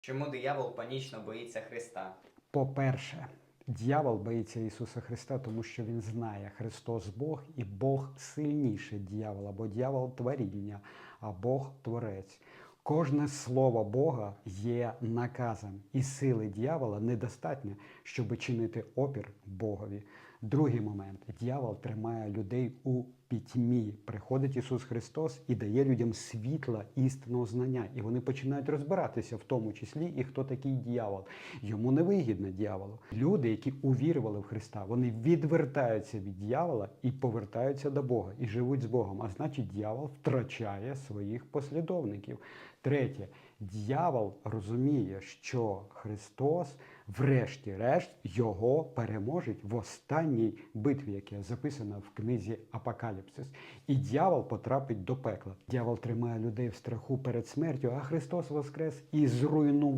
Чому диявол панічно боїться Христа? По-перше, дьявол боїться Ісуса Христа, тому що він знає, Христос Бог і Бог сильніший дьявола, бо дьявол творіння, а Бог творець. Кожне слово Бога є наказом, і сили дьявола недостатньо, щоб чинити опір Богові. Другий момент: дьявол тримає людей у пітьмі. Приходить Ісус Христос і дає людям світла істинного знання, і вони починають розбиратися, в тому числі і хто такий дьявол. Йому не вигідно дьяволу. Люди, які увірували в Христа, вони відвертаються від дьявола і повертаються до Бога і живуть з Богом. А значить, дьявол втрачає своїх послідовників. Третє, дьявол розуміє, що Христос, врешті-решт, його переможить в останній битві, яка записана в книзі Апокаліпсис. І дьявол потрапить до пекла. Дьявол тримає людей в страху перед смертю, а Христос воскрес і зруйнував.